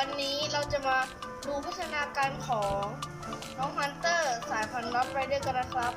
วันนี้เราจะมาดูพัฒนาการของน้องฮันเตอร์สายพันธุ์น็อตไรเดอร์กันนะครับ